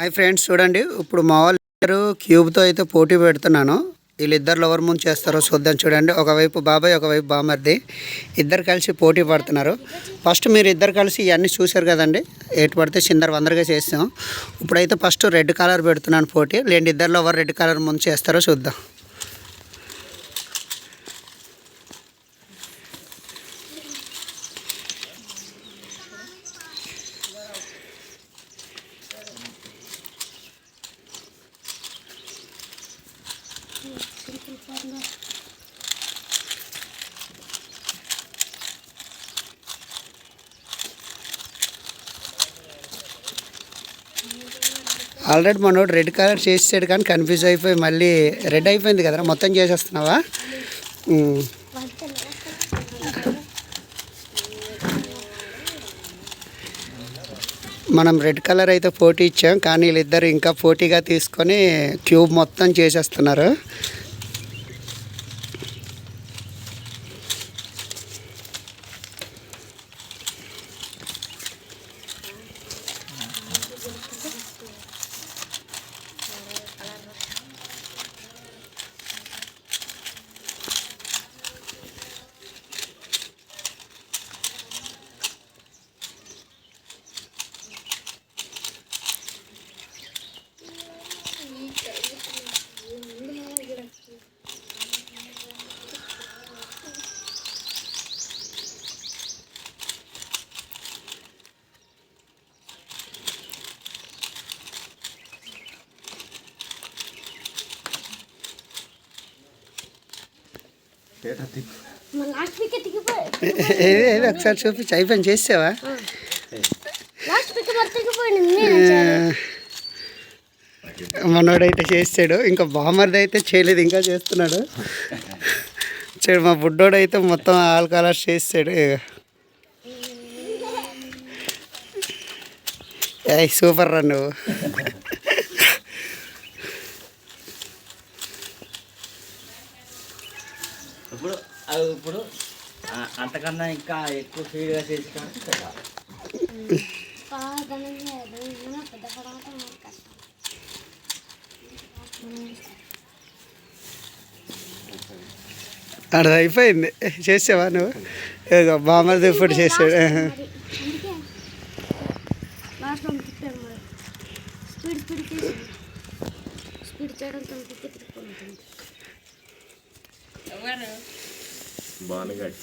Hi friends చూడండి. ఇప్పుడు మా వాళ్ళు ఇద్దరు క్యూబ్తో అయితే పోటీ పెడుతున్నాను. వీళ్ళిద్దరు ఎవరు ముందు చేస్తారో చూద్దాం చూడండి. ఒకవైపు బాబాయ్ ఒకవైపు బామర్ది. ఇద్దరు కలిసి పోటీ పడుతున్నారు. ఫస్ట్ మీరు ఇద్దరు కలిసి ఇవన్నీ చూశారు కదండి. ఎటు పడితే చిందర వందరగా చేస్తాం. ఇప్పుడైతే ఫస్ట్ రెడ్ కలర్ పెడుతున్నాను పోటీ. లేండి ఇద్దరిలో ఎవరు రెడ్ కలర్ ముందు చేస్తారో చూద్దాం. ఆల్రెడీ మనోడు రెడ్ కలర్ చేసాడు కానీ కన్ఫ్యూజ్ అయిపోయి మళ్ళీ రెడ్ అయిపోయింది కదరా? మొత్తం చేసేస్తున్నావా? మనం రెడ్ కలర్ అయితే పోటీ ఇచ్చాం కానీ వీళ్ళిద్దరు ఇంకా పోటీగా తీసుకొని క్యూబ్ మొత్తం చేసేస్తున్నారు. ఏది ఒకసారి చూపించి అయిపోయింది చేసావా? మనోడైతే చేసాడు ఇంకా బామర్ది అయితే చేయలేదు ఇంకా చేస్తున్నాడు. చూడు మా బుడ్డోడు అయితే మొత్తం ఆల్ కలర్స్ చేసాడు సూపర్ రా నువ్వు. ఇప్పుడు అది ఇప్పుడు అంతకన్నా ఇంకా ఎక్కువ స్పీడ్గా చేసి కష్టం అది అయిపోయింది. చేసావా నువ్వు? బామర్ది ఇప్పుడు చేసాడు. స్పీడ్ స్పీడ్ చేసి స్పీడ్ చేయడంతో వికెట్